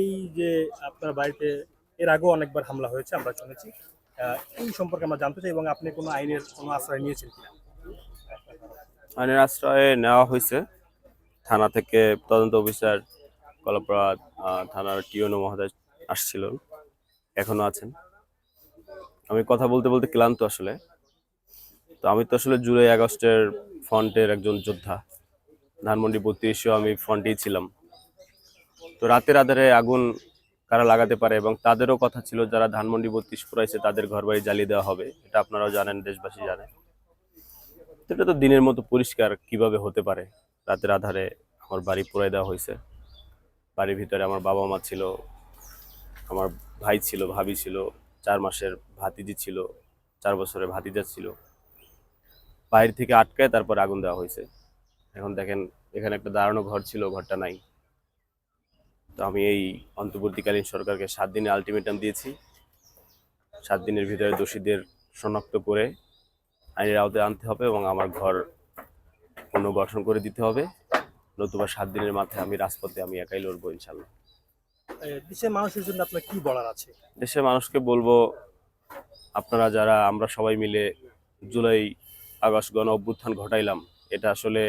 এই যে আপনার বাড়িতে এর আগেও অনেকবার হামলা হয়েছে, আমরা শুনেছি। এই সম্পর্কে আমরা জানতে চাই এবং আপনি কোনো আইনের কোনো আশ্রয় নিয়েছেন কিনা? আইনের আশ্রয়ে নেওয়া হয়েছে। থানা থেকে তদন্ত অফিসার কলপাড়া থানার টিওনো মহোদয় আসছিল, এখনও আছেন। আমি কথা বলতে বলতে ক্লান্ত আসলে। তো আমি তো আসলে জুলাই আগস্টের ফ্রন্টের একজন যোদ্ধা। ধানমন্ডি বত্রিশেও আমি ফ্রন্টেই ছিলাম। তো রাতের আধারে আগুন কারা লাগাতে পারে এবং তাদেরও কথা ছিল যারা ধানমন্ডি বত্রিশ পুরাইছে, তাদের ঘরবাড়ি জ্বালিয়ে দেওয়া হবে। এটা আপনারাও জানেন, দেশবাসী জানেন এটা তো দিনের মতো পরিষ্কার কীভাবে হতে পারে? রাতের আধারে আমার বাড়ি পুরাই দেওয়া হয়েছে। বাড়ির ভিতরে আমার বাবা মা ছিল, আমার ভাই ছিল, ভাবি ছিল, চার মাসের ভাতিজি ছিল, চার বছরের ভাতিজা ছিল। বাইরে থেকে আটকায় তারপর আগুন দেওয়া হয়েছে। এখন দেখেন, এখানে একটা দাঁড়ানো ঘর ছিল, ঘরটা নাই। তো আমি এই অন্তর্বর্তীকালীন সরকারকে সাত দিনে আলটিমেটাম দিয়েছি। সাত দিনের ভিতরে দোষীদের শনাক্ত করে আইনের আওতায় আনতে হবে এবং আমার ঘর পুনর্গঠন করে দিতে হবে। নতুবা সাত দিনের মাথায় আমি রাজপথে আমি একাই লড়বো ইনশাল্লাহ। দেশের মানুষের জন্য আপনার কি বলার আছে? দেশের মানুষকে বলব আপনারা যারা আমরা সবাই মিলে জুলাই আগস্ট গণ অভ্যুত্থান ঘটাইলাম এটা আসলে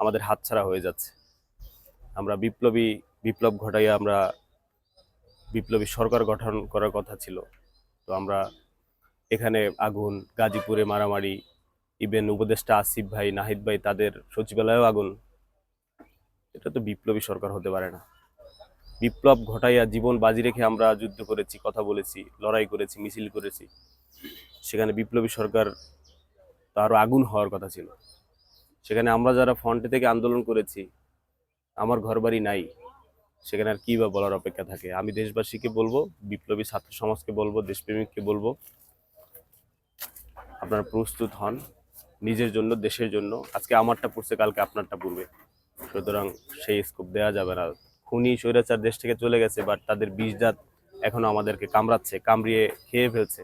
আমাদের হাতছাড়া হয়ে যাচ্ছে। আমরা বিপ্লবী বিপ্লব ঘটাইয়া আমরা বিপ্লবী সরকার গঠন করার কথা ছিল। তো আমরা এখানে আগুন, গাজীপুরে মারামারি ইভেন উপদেষ্টা আসিফ ভাই, নাহিদ ভাই তাদের সচিবালয়েও আগুন। এটা তো বিপ্লবী সরকার হতে পারে না। বিপ্লব ঘটাইয়া জীবন বাজি রেখে আমরা যুদ্ধ করেছি, কথা বলেছি, লড়াই করেছি, মিছিল করেছি। সেখানে বিপ্লবী সরকার তারও আগুন হওয়ার কথা ছিল। সেখানে আমরা যারা ফ্রন্টে থেকে আন্দোলন করেছি, আমার ঘরবাড়ি নাই। সেখানে আর কি বা বলার অপেক্ষা থাকে? আমি দেশবাসীকে বলব, বিপ্লবী ছাত্র সমাজকে বলব, দেশপ্রেমিককে বলব, আপনারা প্রস্তুত হন নিজের জন্য, দেশের জন্য। আজকে আমারটা পড়ছে, কালকে আপনারটা পড়বে। সুতরাং সেই স্কোপ দেওয়া যাবে না। খুনি, স্বৈরাচার দেশ থেকে চলে গেছে বাট তাদের বিষ জাত এখনও আমাদেরকে কামড়াচ্ছে, কামড়িয়ে খেয়ে ফেলছে।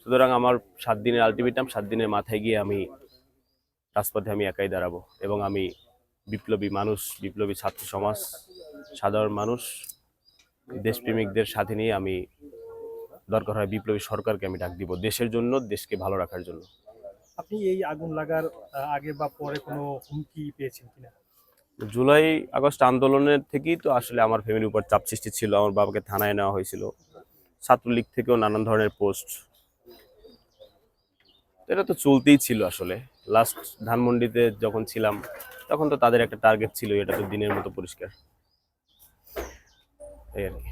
সুতরাং আমার সাত দিনের আলটিমেটাম সাত দিনের মাথায় গিয়ে আমি রাজপথে আমি একাই দাঁড়াবো এবং আমি বিপ্লবী মানুষ, বিপ্লবী ছাত্র সমাজ সাধারণ মানুষ দেশপ্রেমিকদের সাথে নিয়ে আমি দরকার হয় বিপ্লবী সরকারকে আমি ডাক দিব দেশের জন্য দেশকে ভালো রাখার জন্য। আপনি এই আগুন লাগার আগে বা পরে কোনো হুমকি পেয়েছেন কিনা? জুলাই আগস্ট আন্দোলনের থেকেই তো আসলে আমার ফ্যামিলির উপর চাপ সৃষ্টি ছিল আমার বাবাকে থানায় নেওয়া হয়েছিল। ছাত্রলীগ থেকেও নানান ধরনের পোস্ট এটা তো চলতেই ছিল আসলে। লাস্ট ধানমন্ডিতে যখন ছিলাম তখন তো তাদের একটা টার্গেট ছিল এটা তো দিনের মতো পরিষ্কার। এই আর কি